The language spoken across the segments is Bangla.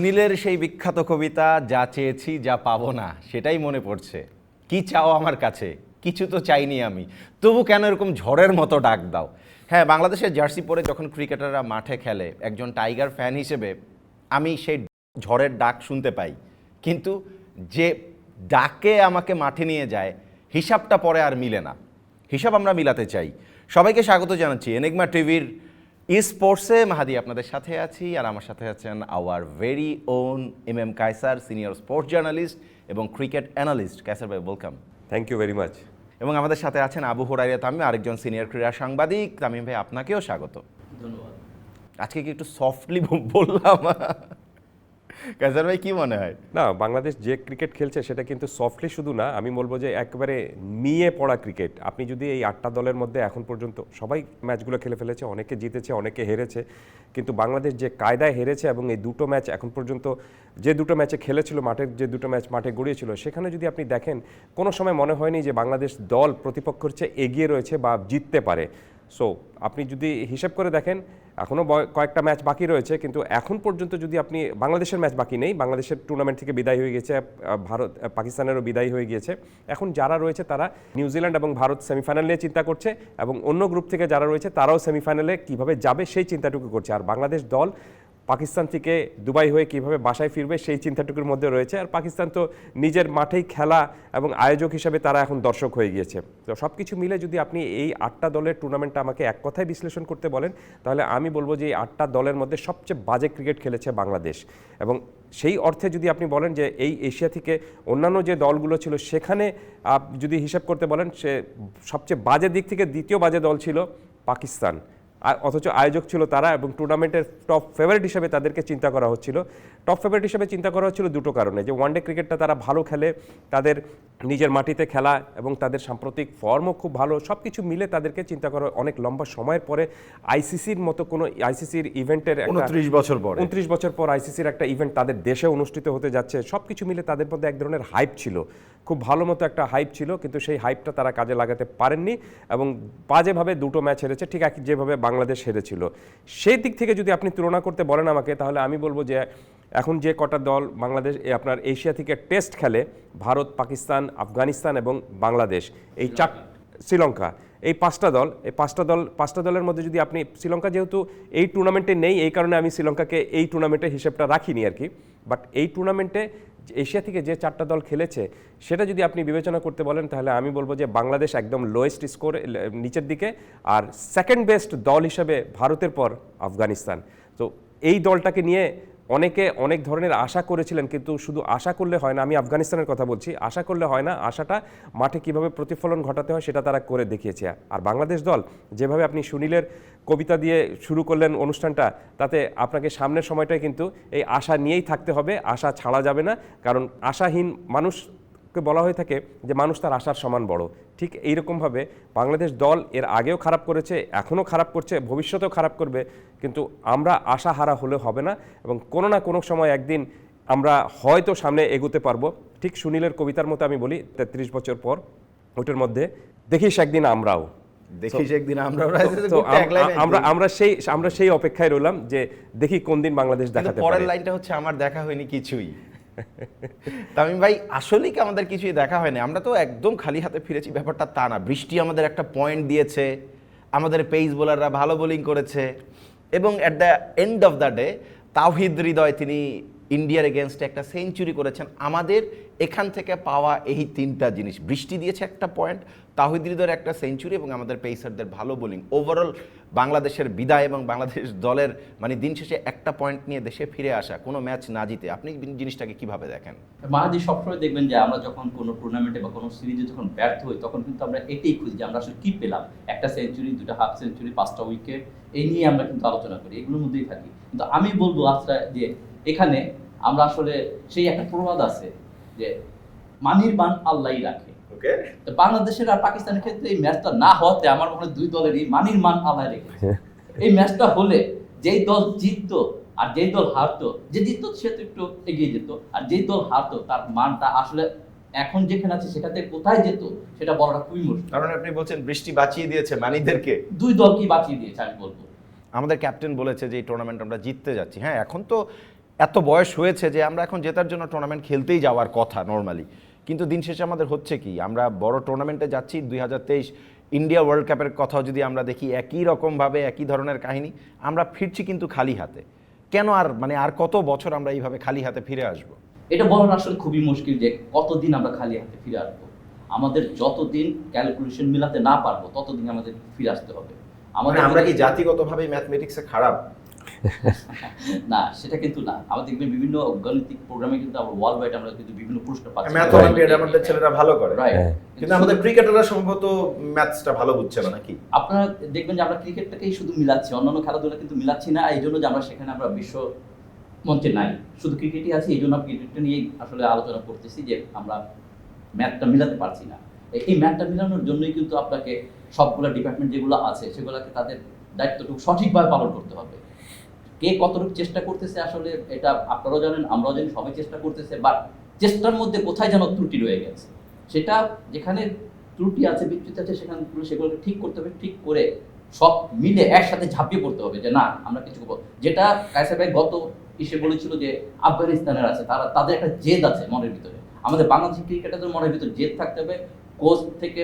সুনীলের সেই বিখ্যাত কবিতা, যা চেয়েছি, যা পাবো না সেটাই মনে পড়ছে। কি চাও আমার কাছে? কিছু তো চাইনি আমি। তবু কেন এরকম ঝড়ের মতো ডাক দাও? হ্যাঁ বাংলাদেশের জার্সি পরে যখন ক্রিকেটাররা মাঠে খেলে, একজন টাইগার ফ্যান হিসেবে আমি সেই ঝড়ের ডাক শুনতে পাই। কিন্তু যে ডাকে আমাকে মাঠে নিয়ে যায়, হিসাবটা পরে আর মিলে না। হিসাব আমরা মিলাতে চাই। সবাইকে স্বাগত জানাচ্ছি এনেগমা টিভির স্পোর্টসে মাহাদি আপনাদের সাথে আছি আর আমার সাথে আছেন our very own M M Kaiser senior sports journalist এবং ক্রিকেট অ্যানালিস্ট কায়সার ভাই welcome thank you very much এবং আমাদের সাথে আছেন আবু হুরাইয়া তামিম আরেকজন সিনিয়র ক্রীড়া সাংবাদিক। তামিম ভাই আপনাকেও স্বাগত। ধন্যবাদ। আজকে কি একটু সফটলি বললাম? কায়সার ভাই কি মনে হয়? না, বাংলাদেশ যে ক্রিকেট খেলছে সেটা কিন্তু সফটলি শুধু না, আমি বলব যে একেবারে নিয়ে পড়া ক্রিকেট। আপনি যদি এই আটটা দলের মধ্যে এখন পর্যন্ত সবাই ম্যাচগুলো খেলে ফেলেছে, অনেকে জিতেছে, অনেকে হেরেছে, কিন্তু বাংলাদেশ যে কায়দায় হেরেছে এবং এই দুটো ম্যাচ এখন পর্যন্ত যে দুটো ম্যাচে খেলেছিল মাঠের যে দুটো ম্যাচ মাঠে গড়িয়েছিল, সেখানে যদি আপনি দেখেন, কোনো সময় মনে হয়নি যে বাংলাদেশ দল প্রতিপক্ষের চেয়ে এগিয়ে রয়েছে বা জিততে পারে। সো আপনি যদি হিসেব করে দেখেন এখনও কয়েকটা ম্যাচ বাকি রয়েছে, কিন্তু এখন পর্যন্ত যদি আপনি বাংলাদেশের ম্যাচ বাকি নেই, বাংলাদেশের টুর্নামেন্ট থেকে বিদায় হয়ে গেছে ভারত পাকিস্তানেরও বিদায় হয়ে গিয়েছে। এখন যারা রয়েছে তারা নিউজিল্যান্ড এবং ভারত সেমিফাইনাল নিয়ে চিন্তা করছে, এবং অন্য গ্রুপ থেকে যারা রয়েছে তারাও সেমিফাইনালে কীভাবে যাবে সেই চিন্তাটুকু করছে। আর বাংলাদেশ দল পাকিস্তান থেকে দুবাই হয়ে কীভাবে বাসায় ফিরবে সেই চিন্তাটুকুর মধ্যে রয়েছে। আর পাকিস্তান তো নিজের মাঠেই খেলা এবং আয়োজক হিসেবে তারা এখন দর্শক হয়ে গিয়েছে। তো সব কিছু মিলে যদি আপনি এই আটটা দলের টুর্নামেন্টটা আমাকে এক কথায় বিশ্লেষণ করতে বলেন, তাহলে আমি বলব যে এই আটটা দলের মধ্যে সবচেয়ে বাজে ক্রিকেট খেলেছে বাংলাদেশ। এবং সেই অর্থে যদি আপনি বলেন যে এই এশিয়া থেকে অন্যান্য যে দলগুলো ছিল, সেখানে যদি হিসাব করতে বলেন, সে সবচেয়ে বাজে দিক থেকে দ্বিতীয় বাজে দল ছিল পাকিস্তান। আর অথচ আয়োজক ছিল তারা এবং টুর্নামেন্টের টপ ফেভারিট হিসেবে তাদেরকে চিন্তা করা হচ্ছিল। টপ ফেভারিট হিসেবে চিন্তা করা হচ্ছিল দুটো কারণে যে ওয়ানডে ক্রিকেটটা তারা ভালো খেলে তাদের নিজের মাটিতে খেলা এবং তাদের সাম্প্রতিক ফর্মও খুব ভালো সব কিছু মিলে তাদেরকে চিন্তা করা অনেক লম্বা সময়ের পরে আইসিসির মতো কোনো আইসিসির ইভেন্টের উনত্রিশ বছর পর। উনত্রিশ বছর পর আইসিসির একটা ইভেন্ট তাদের দেশে অনুষ্ঠিত হতে যাচ্ছে সব কিছু মিলে তাদের মধ্যে এক ধরনের হাইপ ছিল। খুব ভালো মতো একটা হাইপ ছিল কিন্তু সেই হাইপটা তারা কাজে লাগাতে পারেননি এবং বাজেভাবে দুটো ম্যাচ হেরেছে ঠিক একই যেভাবে বাংলাদেশ হেরেছিল। সেই দিক থেকে যদি আপনি তুলনা করতে বলেন আমাকে তাহলে আমি বলব যে এখন যে কটা দল বাংলাদেশ এ আপনার এশিয়া থেকে টেস্ট খেলে ভারত পাকিস্তান আফগানিস্তান এবং বাংলাদেশ এই চার শ্রীলঙ্কা। এই পাঁচটা দল এই পাঁচটা দল পাঁচটা দলের মধ্যে যদি আপনি শ্রীলঙ্কা যেহেতু এই টুর্নামেন্টে নেই এই কারণে আমি শ্রীলঙ্কাকে এই টুর্নামেন্টের হিসেবটা রাখিনি আর কি বাট এই টুর্নামেন্টে এশিয়া থেকে যে চারটা দল খেলেছে, সেটা যদি আপনি বিবেচনা করতে বলেন, তাহলে আমি বলব যে বাংলাদেশ একদম লোয়েস্ট স্কোর নিচের দিকে, আর সেকেন্ড বেস্ট দল হিসেবে ভারতের পর আফগানিস্তান। তো এই দলটাকে নিয়ে অনেকে অনেক ধরনের আশা করেছিলেন, কিন্তু শুধু আশা করলে হয় না, আমি আফগানিস্তানের কথা বলছি, আশা করলে হয় না, আশাটা মাঠে কীভাবে প্রতিফলন ঘটাতে হয় সেটা তারা করে দেখিয়েছে। আর বাংলাদেশ দল, যেভাবে আপনি সুনীলের কবিতা দিয়ে শুরু করলেন অনুষ্ঠানটা, তাতে আপনাকে সামনের সময়টায় কিন্তু এই আশা নিয়েই থাকতে হবে, আশা ছাড়া যাবে না, কারণ আশাহীন মানুষ কে বলা হয়ে থাকে যে মানুষ তার আশার সমান বড়। ঠিক এইরকমভাবে বাংলাদেশ দল এর আগেও খারাপ করেছে, এখনও খারাপ করছে, ভবিষ্যতেও খারাপ করবে, কিন্তু আমরা আশা হারা হলে হবে না এবং কোনো না কোনো সময় একদিন আমরা হয়তো সামনে এগোতে পারব। ঠিক সুনীলের কবিতার মতো আমি বলি, তেত্রিশ বছর পর ওটার মধ্যে দেখিস একদিন আমরাও। দেখিস একদিন আমরা আমরা আমরা সেই আমরা সেই অপেক্ষায় রইলাম যে দেখি কোন দিন বাংলাদেশ দেখাতে পরের লাইনটা হচ্ছে আমার দেখা হয়নি কিছুই। তামিম ভাই আসলেই কি আমাদের কিছুই দেখা হয়নি? আমরা তো একদম খালি হাতে ফিরেছি ব্যাপারটা তা না। বৃষ্টি আমাদের একটা পয়েন্ট দিয়েছে আমাদের পেস বোলাররা ভালো বোলিং করেছে এবং at the end of the day Towhid Hridoy তিনি ইন্ডিয়ার এগেনস্টে একটা সেঞ্চুরি করেছেন। আমাদের এখান থেকে পাওয়া এই তিনটা জিনিস। বৃষ্টি দিয়েছে একটা পয়েন্ট তাহিদ হৃদয়ের একটা সেঞ্চুরি এবং আমাদের পেসারদের ভালো বোলিং ওভারঅল বাংলাদেশের বিদায় এবং বাংলাদেশ দলের মানে দিন শেষে একটা পয়েন্ট নিয়ে দেশে ফিরে আসা, কোনো ম্যাচ না জিতে, আপনি জিনিসটাকে কীভাবে দেখেন? মাহাদি, সবসময় দেখবেন যে আমরা যখন কোনো টুর্নামেন্টে বা কোনো সিরিজে যখন ব্যর্থ হই, তখন কিন্তু আমরা এটাই খুঁজি যে আমরা আসলে কি পেলাম। একটা সেঞ্চুরি দুটো হাফ সেঞ্চুরি পাঁচটা উইকেট এই নিয়ে আমরা কিন্তু আলোচনা করি, এগুলোর মধ্যেই থাকি। কিন্তু আমি বলব আজকে যে এখানে আমরা আসলে সেই একটা প্রবাদ আছে যে মানির বান আল্লাহই রাখে। তো বাংলাদেশের আর পাকিস্তানের ক্ষেত্রে এই ম্যাচটা না হওয়াতে আমার মনে হয় দুই দলেরই মানির মান আল্লাহ রেখেছে। এই ম্যাচটা হলে যেই দল জিততো আর যেই দল হারতো যে জিততো সে তো একটু এগিয়ে যেত আর যেই দল হারতো তার মানটা আসলে এখন যেখানে আছে সেটাতে কোথায় যেত সেটা বলাটা খুবই মুশকিল। কারণ আপনি বলছেন বৃষ্টি বাঁচিয়ে দিয়েছে মানিদেরকে। দুই দলকেই বাঁচিয়ে দিয়েছে আমি বলব। আমাদের ক্যাপ্টেন বলেছে যে এই টুর্নামেন্ট আমরা জিততে যাচ্ছি। হ্যাঁ এখন তো এত বয়স হয়েছে যে আমরা এখন জেতার জন্য টুর্নামেন্ট খেলতেই যাওয়ার কথা নর্মালি কিন্তু দিন শেষে আমাদের হচ্ছে কি আমরা বড় টুর্নামেন্টে যাচ্ছি দুই ইন্ডিয়া ওয়ার্ল্ড কাপের কথাও যদি আমরা দেখি একই রকমভাবে একই ধরনের কাহিনী আমরা ফিরছি কিন্তু খালি হাতে। কেন আর মানে আর কত বছর আমরা এইভাবে খালি হাতে ফিরে আসব? এটা বলার আসলে খুবই মুশকিল যে কতদিন আমরা খালি হাতে ফিরে আসব। আমাদের যতদিন ক্যালকুলেশন মিলাতে না পারব ততদিন আমাদের ফিরে আসতে হবে। আমাদের আমরা কি জাতিগতভাবে ম্যাথমেটিক্সে খারাপ? না সেটা কিন্তু না। আমাদের দেখবেন বিভিন্ন গাণিতিক প্রোগ্রামে কিন্তু আমরা ওয়ার্ল্ড ওয়াইড আমরা কিন্তু বিভিন্ন পুরস্কার পাচ্ছি। ম্যাথ অলিম্পিয়াডে আমাদের ছেলেরা ভালো করে. হ্যাঁ। কিন্তু আমাদের ক্রিকেটাররা সম্ভবত ম্যাথসটা ভালো বুঝছে না নাকি? আপনারা দেখবেন যে আমরা ক্রিকেটটাকেই শুধু মিলাচ্ছি অন্যান্য খেলাধুলা কিন্তু মিলাচ্ছি না। এই জন্য যে আমরা সেখানে আমরা বিশ্ব মঞ্চে নাই। শুধু ক্রিকেটই আছে এই জন্য আমরা ক্রিকেটটা নিয়েই আসলে আলোচনা করতেছি যে আমরা ম্যাথটা মিলাতে পারছি না। এই- এই ম্যাথটা মিলানোর জন্যই কিন্তু আপনাকে সবগুলো ডিপার্টমেন্ট যেগুলো আছে সেগুলোকে তাদের দায়িত্বটুকু সঠিকভাবে পালন করতে হবে। কে কতটুকু চেষ্টা করতেছে আসলে এটা আপনারাও জানেন, আমরাও জানি, সবাই চেষ্টা করতেছে বাট চেষ্টার মধ্যে কোথায় যেন ত্রুটি রয়ে গেছে। সেটা যেখানে ত্রুটি আছে বিচ্যুতি আছে, সেখানে সেগুলোকে ঠিক করতে হবে, ঠিক করে সব মিলে একসাথে ঝাঁপিয়ে পড়তে হবে যে, না, আমরা কিছু যেটা কায়সা ভাই গত ইসে বলেছিল যে, আফগানিস্তানের আছে, তারা, তাদের একটা জেদ আছে মনের ভিতরে। আমাদের বাংলাদেশি ক্রিকেটারদের মনের ভিতরে জেদ থাকতে হবে, কোচ থেকে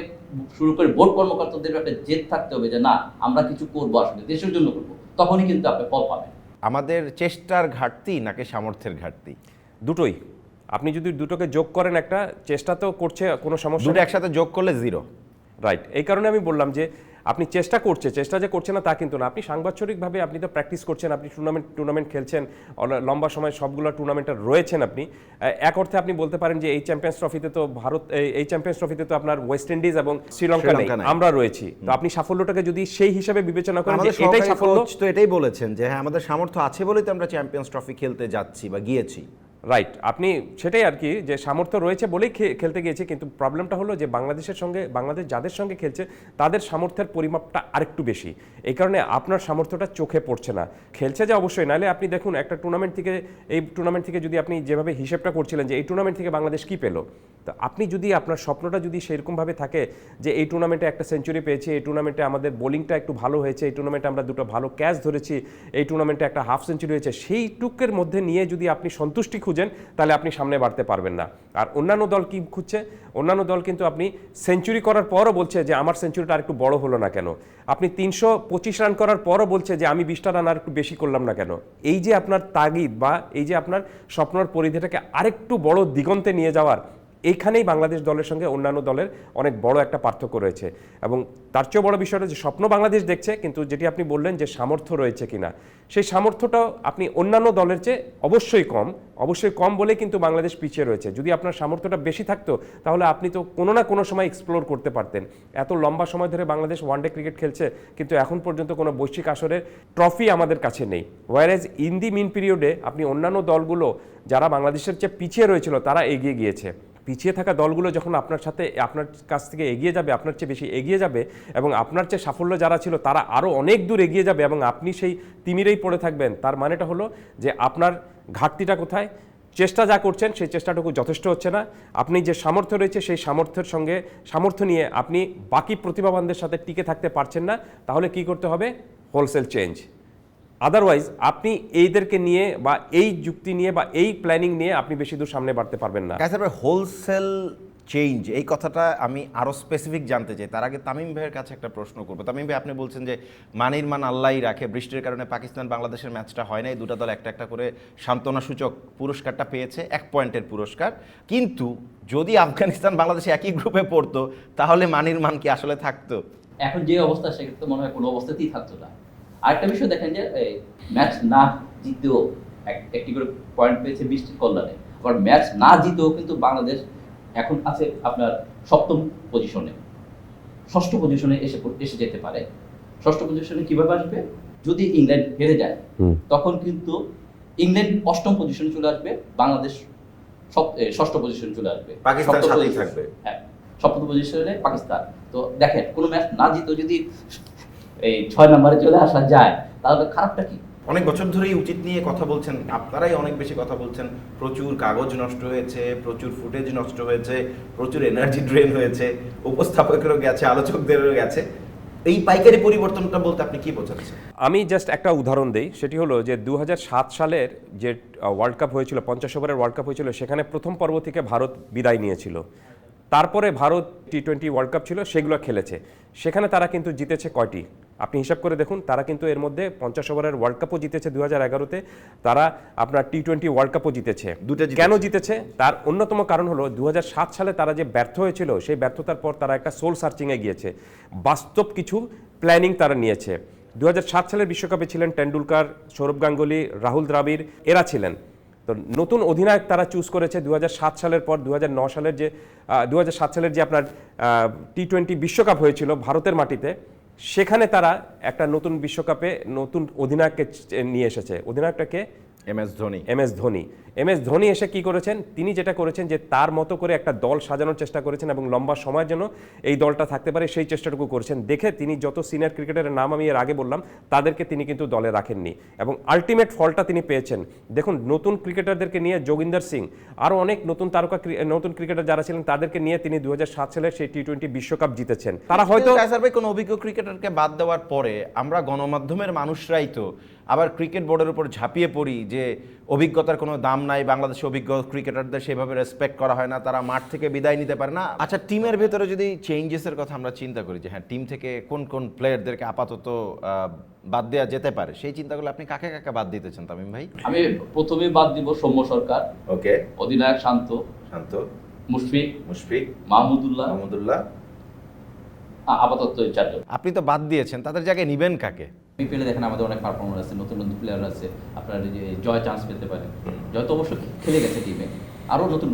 শুরু করে বোর্ড কর্মকর্তাদের একটা জেদ থাকতে হবে যে, না, আমরা কিছু করব আসলে, দেশের জন্য করব। তখনই কিন্তু আপনি ফল পাবেন। আমাদের চেষ্টার ঘাটতি নাকি সামর্থ্যের ঘাটতি? দুটোই। আপনি যদি দুটোকে যোগ করেন একটা চেষ্টা তো করছে কোনো সমস্যা দুটো একসাথে যোগ করলে জিরো রাইট এই কারণে আমি বললাম যে আপনি চেষ্টা করছে চেষ্টা যে করছে না তা কিন্তু না। আপনি সাংবাদিকভাবে আপনি তো প্র্যাকটিস করছেন আপনি টুর্নামেন্ট টুর্নামেন্ট খেলছেন লম্বা সময় সবগুলো টুর্নামেন্টে রয়েছেন আপনি। এক অর্থে আপনি বলতে পারেন যে এই চ্যাম্পিয়ন্স ট্রফিতে তো ভারত এই- এই চ্যাম্পিয়ন্স ট্রফিতে তো আপনার ওয়েস্ট ইন্ডিজ এবং শ্রীলঙ্কা নেই। আমরা রয়েছি। তো আপনি সাফল্যটাকে যদি সেই হিসাবে বিবেচনা করেন যে এটাই সাফল্য। তো এটাই বলেছেন যে হ্যাঁ আমাদের সামর্থ্য আছে বলেই তো আমরা চ্যাম্পিয়ন্স ট্রফি খেলতে যাচ্ছি বা গিয়েছি। রাইট আপনি সেটাই আর কি যে সামর্থ্য রয়েছে বলেই খেলতে গিয়েছে, কিন্তু প্রবলেমটা হলো যে বাংলাদেশের সঙ্গে, বাংলাদেশ যাদের সঙ্গে খেলছে, তাদের সামর্থ্যের পরিমাপটা আরেকটু বেশি। এই কারণে আপনার সামর্থ্যটা চোখে পড়ছে না। খেলছে যে অবশ্যই, নাহলে আপনি দেখুন একটা টুর্নামেন্ট থেকে, এই টুর্নামেন্ট থেকে যদি আপনি যেভাবে হিসেবটা করছিলেন যে এই টুর্নামেন্ট থেকে বাংলাদেশ কি পেল, তো আপনি যদি আপনার স্বপ্নটা যদি সেরকমভাবে থাকে যে এই টুর্নামেন্টে একটা সেঞ্চুরি পেয়েছি, এই টুর্নামেন্টে আমাদের বোলিংটা একটু ভালো হয়েছে, এই টুর্নামেন্টে আমরা দুটো ভালো ক্যাচ ধরেছি, এই টুর্নামেন্টে একটা হাফ সেঞ্চুরি হয়েছে সেই টুকের মধ্যে নিয়ে যদি আপনি সন্তুষ্টি খুঁজেন, তাহলে আপনি সামনে বাড়তে পারবেন না। আর অন্যান্য দল কি খুঁজছে? অন্যান্য দল কিন্তু আপনি সেঞ্চুরি করার পরও বলছে যে, আমার সেঞ্চুরিটা আর একটু বড় হলো না কেন? আপনি তিনশো পঁচিশ রান করার পরও বলছে যে, আমি বিশটা রান আর একটু বেশি করলাম না কেন? এই যে আপনার তাগিদ বা এই যে আপনার স্বপ্নর পরিধিটাকে আরেকটু বড় দিগন্তে নিয়ে যাওয়ার এইখানেই বাংলাদেশ দলের সঙ্গে অন্যান্য দলের অনেক বড় একটা পার্থক্য রয়েছে। এবং তার চেয়েও বড় বিষয়টা যে স্বপ্ন বাংলাদেশ দেখছে, কিন্তু যেটি আপনি বললেন যে সামর্থ্য রয়েছে কিনা, সেই সামর্থ্যটাও আপনি অন্যান্য দলের চেয়ে অবশ্যই কম অবশ্যই কম বলে কিন্তু বাংলাদেশ পিছিয়ে রয়েছে। যদি আপনার সামর্থ্যটা বেশি থাকতো, তাহলে আপনি তো কোনো না কোনো সময় এক্সপ্লোর করতে পারতেন। এত লম্বা সময় ধরে বাংলাদেশ ওয়ানডে ক্রিকেট খেলছে, কিন্তু এখন পর্যন্ত কোনো বৈশ্বিক আসরের ট্রফি আমাদের কাছে নেই। ওয়ারেজ ইন দি মিন পিরিয়ডে আপনি অন্যান্য দলগুলো, যারা বাংলাদেশের চেয়ে পিছিয়ে রয়েছিল, তারা এগিয়ে গিয়েছে। পিছিয়ে থাকা দলগুলো যখন আপনার সাথে, আপনার কাছ থেকে এগিয়ে যাবে, আপনার চেয়ে বেশি এগিয়ে যাবে এবং আপনার চেয়ে সাফল্য যারা ছিল তারা আরও অনেক দূর এগিয়ে যাবে এবং আপনি সেই তিমিরেই পড়ে থাকবেন। তার মানেটা হলো যে আপনার ঘাটতিটা কোথায়? চেষ্টা যা করছেন সেই চেষ্টাটুকু যথেষ্ট হচ্ছে না। আপনি যে সামর্থ্য রয়েছে সেই সামর্থ্যের সঙ্গে, সামর্থ্য নিয়ে আপনি বাকি প্রতিভাবানদের সাথে টিকে থাকতে পারছেন না। তাহলে কি করতে হবে? হোলসেল চেঞ্জ আদারওয়াইজ আপনি এইদেরকে নিয়ে বা এই যুক্তি নিয়ে বা এই প্ল্যানিং নিয়ে আপনি বেশি দূর সামনে বাড়তে পারবেন না। কাছে হোলসেল চেঞ্জ এই কথাটা আমি আরও স্পেসিফিক জানতে চাই। তার আগে তামিম ভাইয়ের কাছে একটা প্রশ্ন করব। তামিম ভাই আপনি বলছেন যে মানির মান আল্লাহই রাখে বৃষ্টির কারণে পাকিস্তান বাংলাদেশের ম্যাচটা হয় নাই দুটা দল একটা একটা করে সান্ত্বনাসূচক পুরস্কারটা পেয়েছে এক পয়েন্টের পুরস্কার। কিন্তু যদি আফগানিস্তান বাংলাদেশে একই গ্রুপে পড়তো তাহলে মানির মান কি আসলে থাকতো? এখন যে অবস্থা সেক্ষেত্রে মনে হয় কোনো অবস্থাতেই থাকতো না। আরেকটা বিষয় দেখেন যে ম্যাচ না জিতেও একটি করে পয়েন্ট পেয়েছে বৃষ্টির কল্যাণে। আবার ম্যাচ না জিতেও কিন্তু বাংলাদেশ এখন আছে আপনার সপ্তম পজিশনে ষষ্ঠ পজিশনে এসে এসে যেতে পারে। ষষ্ঠ পজিশনে কীভাবে আসবে? যদি ইংল্যান্ড হেরে যায় তখন কিন্তু ইংল্যান্ড অষ্টম পজিশনে চলে আসবে বাংলাদেশ ষষ্ঠ পজিশনে চলে আসবে। পাকিস্তান সপ্তম পজিশন- থাকবে। হ্যাঁ সপ্তম পজিশনে পাকিস্তান। তো দেখেন কোনো ম্যাচ না জিতেও যদি এই ছয় নম্বরে চলে আসা যায় তাহলে খারাপটা কি? অনেক বছর ধরেই উচিত নিয়ে কথা বলছেন আপনারাই অনেক বেশি কথা বলছেন প্রচুর কাগজ নষ্ট হয়েছে প্রচুর ফুটেজ নষ্ট হয়েছে প্রচুর এনার্জি ড্রেন হয়েছে উপস্থাপকেরও গেছে আলোচকদেরও গেছে। এই পাইকারি পরিবর্তনটা বলতে আপনি কি বোঝাচ্ছেন? আমি জাস্ট একটা উদাহরণ দেই সেটি হলো যে দু হাজার সাত সালের যে ওয়ার্ল্ড কাপ হয়েছিল পঞ্চাশ ওভারের ওয়ার্ল্ড কাপ হয়েছিল সেখানে প্রথম পর্ব থেকে ভারত বিদায় নিয়েছিল। তারপরে Bharat T twenty world cup ছিল সেগুলো খেলেছে। সেখানে তারা কিন্তু জিতেছে কয়টি? আপনি হিসাব করে দেখুন তারা কিন্তু এর মধ্যে পঞ্চাশ ওভারের ওয়ার্ল্ড কাপও জিতেছে দু হাজার এগারোতে। তারা আপনার টি টোয়েন্টি ওয়ার্ল্ড কাপও জিতেছে। দুটো। কেন জিতেছে? তার অন্যতম কারণ হলো দু হাজার সাত সালে তারা যে ব্যর্থ হয়েছিল সেই ব্যর্থতার পর তারা একটা সোল সার্চিংয়ে গিয়েছে। বাস্তব কিছু প্ল্যানিং তারা নিয়েছে। দু সালের বিশ্বকাপে ছিলেন টেন্ডুলকার সৌরভ গাঙ্গুলি রাহুল দ্রাবিড় এরা ছিলেন। তো নতুন অধিনায়ক তারা চুজ করেছে দু হাজার সাত সালের পর দু সালের যে দু হাজার সাত সালের যে আপনার টি টোয়েন্টি বিশ্বকাপ হয়েছিল ভারতের মাটিতে, সেখানে তারা একটা নতুন বিশ্বকাপে নতুন অধিনায়ককে নিয়ে এসেছে। অধিনায়কটাকে M S Dhoni. M S Dhoni. M S Dhoni এসে কি করেছেন? তিনি যেটা করেছেন যে তার মতো করে একটা দল সাজানোর চেষ্টা করেছেন এবং লম্বা সময়ের জন্য এই দলটা থাকতে পারে সেই চেষ্টাটুকু করেছেন। দেখে তিনি যত সিনিয়র ক্রিকেটারের নাম আমি এর আগে বললাম তাদেরকে তিনি কিন্তু দলে রাখেননি। এবং আলটিমেট ফলটা তিনি পেয়েছেন। দেখুন নতুন ক্রিকেটারদেরকে নিয়ে যোগিন্দর সিং আরও অনেক নতুন তারকা নতুন ক্রিকেটার যারা ছিলেন তাদেরকে নিয়ে তিনি দুহাজার সাত সালে সেই টি টোয়েন্টি বিশ্বকাপ জিতেছেন। তারা হয়তো কোনো অভিজ্ঞ ক্রিকেটারকে বাদ দেওয়ার পরে আমরা গণমাধ্যমের মানুষরাই তো আবার ক্রিকেট বোর্ডের উপর ঝাঁপিয়ে পড়ি যে অভিজ্ঞতার কোনো দাম নাই বাংলাদেশে অভিজ্ঞ ক্রিকেটারদের সেভাবে রেসপেক্ট করা হয় না তারা মাঠ থেকে বিদায় নিতে পারে না। আচ্ছা টিমের ভেতরে যদি চেঞ্জেসের কথা আমরা চিন্তা করি যে হ্যাঁ টিম থেকে কোন কোন প্লেয়ারদেরকে আপাতত বাদ দেওয়া যেতে পারে সেই চিন্তাগুলো আপনি কাকে কাকে বাদ দিতেছেন তামিম ভাই? আমি প্রথমে বাদ দিব সৌম্য সরকার। ওকে। অধিনায়ক শান্ত। শান্ত। মুশফিক। মুশফিক। মাহমুদুল্লাহ। মাহমুদুল্লাহ। আপাতত চারজন। আপনি তো বাদ দিয়েছেন তাদের জায়গায় নিবেন কাকে? বিপিএলে দেখেন আমাদের অনেক পারফর্মার আছে নতুন নতুন প্লেয়ার আছে আপনার যে জয় চান্স পেতে পারে। জয় তো অবশ্য খেলে গেছে টিমে আরও নতুন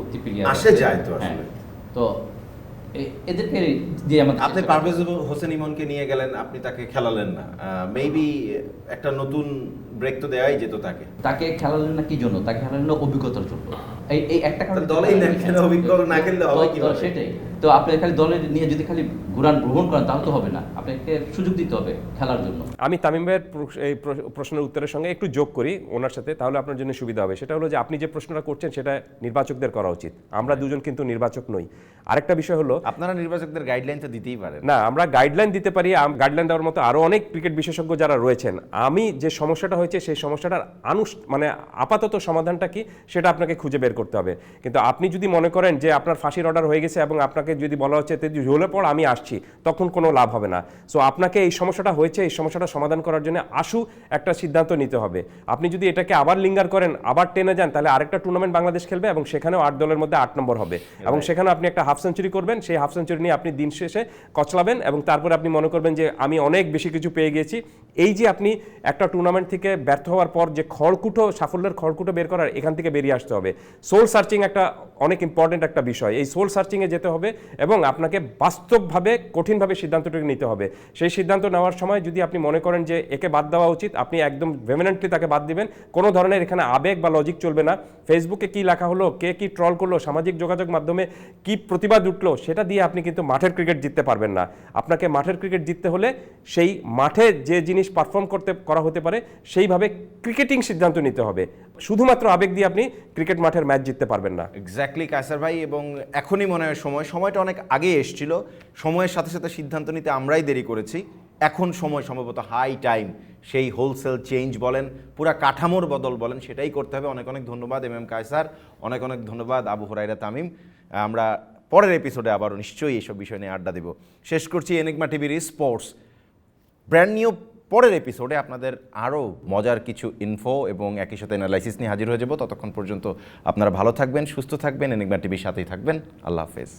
উঠতি প্লেয়ার আসে যায় তো হ্যাঁ। আসলে। তো এদেরকে দিয়ে আমাদের আপনি পারভেজ হোসেন ইমনকে নিয়ে গেলেন আপনি তাকে খেলালেন না। মেবি একটা নতুন ব্রেক তো দেওয়াই যেত তাকে। তাকে খেলালেন না কি জন্য? তাকে খেলালেন না অভিজ্ঞতার জন্য। এই এই একটা কারণে দলেই নেন কেন? অভিজ্ঞ না খেললে হবে তো- সেটাই। তো আপনি খালি দলে নিয়ে যদি খালি ঘুরান গ্রহণ করেন তাহলে তো হবে না। আপনাকে সুযোগ দিতে হবে খেলার জন্য। আমি তামিম ভাইয়ের এই প্রশ্নের উত্তরের সঙ্গে একটু যোগ করি ওনার সাথে তাহলে আপনার জন্য সুবিধা হবে। সেটা হলো যে আপনি যে প্রশ্নটা করছেন সেটা নির্বাচকদের করা উচিত। আমরা দুজন কিন্তু নির্বাচক নই। আরেকটা বিষয় হলো আপনারা নির্বাচকদের গাইডলাইন তো দিতেই পারেন। না আমরা গাইডলাইন দিতে পারি গাইডলাইন দেওয়ার মতো আরও অনেক ক্রিকেট বিশেষজ্ঞ যারা রয়েছেন। আমি যে সমস্যাটা হয়েছে সেই সমস্যাটার আনুষ মানে আপাতত সমাধানটা কি সেটা আপনাকে খুঁজে বের করতে হবে। কিন্তু আপনি যদি মনে করেন যে আপনার ফাঁসির অর্ডার হয়ে গেছে এবং আপনাকে যদি বলা হচ্ছে ঝোলে পড় আমি আসছি তখন কোনো লাভ হবে না। সো আপনাকে এই সমস্যাটা হয়েছে এই সমস্যাটা সমাধান করার জন্য আশু একটা সিদ্ধান্ত নিতে হবে। আপনি যদি এটাকে আবার লিঙ্গার করেন আবার টেনে যান তাহলে আরেকটা টুর্নামেন্ট বাংলাদেশ খেলবে এবং সেখানেও আট দলের মধ্যে আট নম্বর হবে। এবং সেখানে আপনি একটা হাফ সেঞ্চুরি করবেন সেই হাফ সেঞ্চুরি নিয়ে আপনি দিন শেষে কচলাবেন এবং তারপরে আপনি মনে করবেন যে আমি অনেক বেশি কিছু পেয়ে গেছি এই যে আপনি একটা টুর্নামেন্ট থেকে ব্যর্থ হওয়ার পর যে খড়কুটো সাফল্যের খড়কুটো বের করার এখান থেকে বেরিয়ে আসতে হবে। সোল সার্চিং একটা অনেক ইম্পর্টেন্ট একটা বিষয়। এই সোল সার্চিংয়ে যেতে হবে এবং আপনাকে বাস্তবভাবে, কঠিনভাবে সিদ্ধান্তটুকু নিতে হবে। সেই সিদ্ধান্ত নেওয়ার সময় যদি আপনি মনে করেন যে একে বাদ দেওয়া উচিত, আপনি একদম ভেমিনেন্টলি তাকে বাদ দিবেন। কোনো ধরনের এখানে আবেগ বা লজিক চলবে না। ফেসবুকে কি লেখা হলো, কে কি ট্রল করল, সামাজিক যোগাযোগ মাধ্যমে কি প্রতিবাদ উঠল, সেটা দিয়ে আপনি কিন্তু মাঠের ক্রিকেট জিততে পারবেন না। আপনাকে মাঠের ক্রিকেট জিততে হলে সেই মাঠে যে জিনিস পারফর্ম করতে, করা হতে পারে, সেইভাবে ক্রিকেটিং সিদ্ধান্ত নিতে হবে। শুধুমাত্র আবেগ দিয়ে আপনি ক্রিকেট মাঠের ম্যাচ জিততে পারবেন না। এক্স্যাক্টলি কায়সার ভাই, এবং এখনই মনে হয় সময়, সময়টা অনেক আগে এসছিল। সময়ের সাথে সাথে সিদ্ধান্ত নিতে আমরাই দেরি করেছি। এখন সময় সম্ভবত হাই টাইম সেই হোলসেল চেঞ্জ বলেন, পুরা কাঠামোর বদল বলেন, সেটাই করতে হবে। অনেক অনেক ধন্যবাদ এম এম কায়সার, অনেক অনেক ধন্যবাদ আবু হরাইরা তামিম। আমরা পরের এপিসোডে আবারও নিশ্চয়ই এইসব বিষয় নিয়ে আড্ডা দেব। শেষ করছি এনিগমা টিভির স্পোর্টস ব্র্যান্ড নিউ পরের এপিসোডে আপনাদের আরও মজার কিছু ইনফো এবং একই সাথে অ্যানালাইসিস নিয়ে হাজির হয়ে যাব। ততক্ষণ পর্যন্ত আপনারা ভালো থাকবেন, সুস্থ থাকবেন এনিগমা টিভির সাথেই থাকবেন। আল্লাহ হাফেজ।